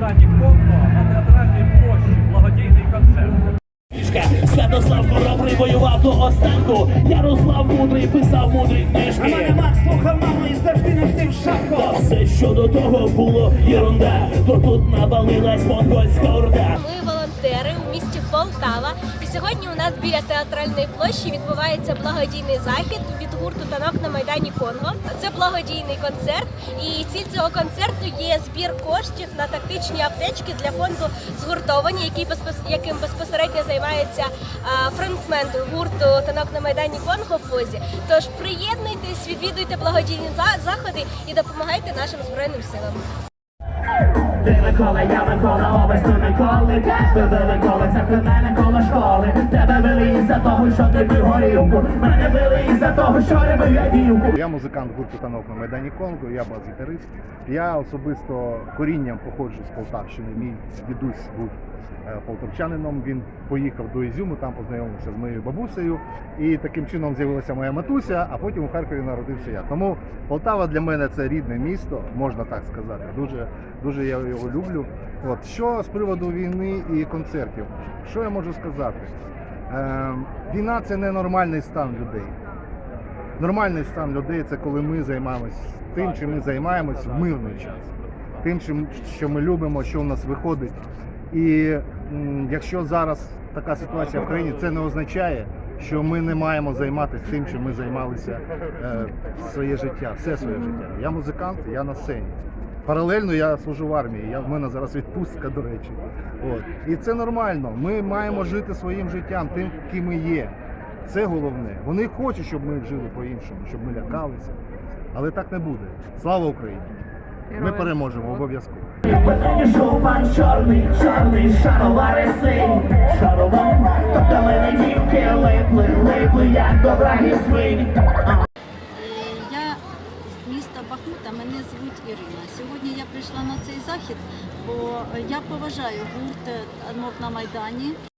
Майдані Конго на театральній площі благодійний концерт. Святослав Хоробрий воював до останку. Ярослав Мудрий писав мудрі книжки. А мене Макс слухав маму і завжди носив шапку. Та все, що до того було єрунда, то тут навалилась монгольська орда. Волонтери у місті Полтава. І сьогодні у нас біля театральної площі відбувається благодійний захід від гурту танок на майдані Конго. Це благодійний концерт, і ціль цього концерту є збір коштів на тактичні аптечки для фонду згуртовані, який яким безпосередньо займається фронтмен гурту танок на майдані Конго Фозі. Тож приєднуйтесь, відвідуйте благодійні заходи і допомагайте нашим збройним силам. Ти Микола, я Микола, обез ти Миколи Тебе Микола, це мене коло школи. Тебе били із-за того, що ти пив горілку. Мене били із-за того, що робив я дівку Я музикант гурту танок на Майдані Конго, я бас-гітарист. Я особисто корінням походжу з Полтавщини. Мій дідусь був полтавчанином. Він поїхав до Ізюму, там познайомився з моєю бабусею. І таким чином з'явилася моя матуся, а потім у Харкові народився я. Тому Полтава для мене це рідне місто, можна так сказати. Дуже, дуже я його люблю. От що з приводу війни і концертів, що я можу сказати? Е, війна це ненормальний стан людей. Нормальний стан людей це коли ми займаємось тим, чим ми займаємось в мирний час, тим, що ми любимо, що в нас виходить. І якщо зараз така ситуація в країні, це не означає, що ми не маємо займатися тим, чим ми займалися е, своє життя, все своє життя. Я музикант, я на сцені. Паралельно я служу в армії. Я в мене зараз відпустка, до речі. От. І це нормально. Ми маємо жити своїм життям, тим, ким ми є. Це головне. Вони хочуть, щоб ми жили по-іншому, щоб ми лякалися. Але так не буде. Слава Україні! Ми переможемо обов'язково. Мені шовпан чорний, чорний, шаровари синь Шаровар, тобто мене дівки липли, липли, як добра гісвинь. свинь Я з міста Бахмута, мене звуть Ірина. Сьогодні я прийшла на цей захід, бо я поважаю гурт «Танок на Майдані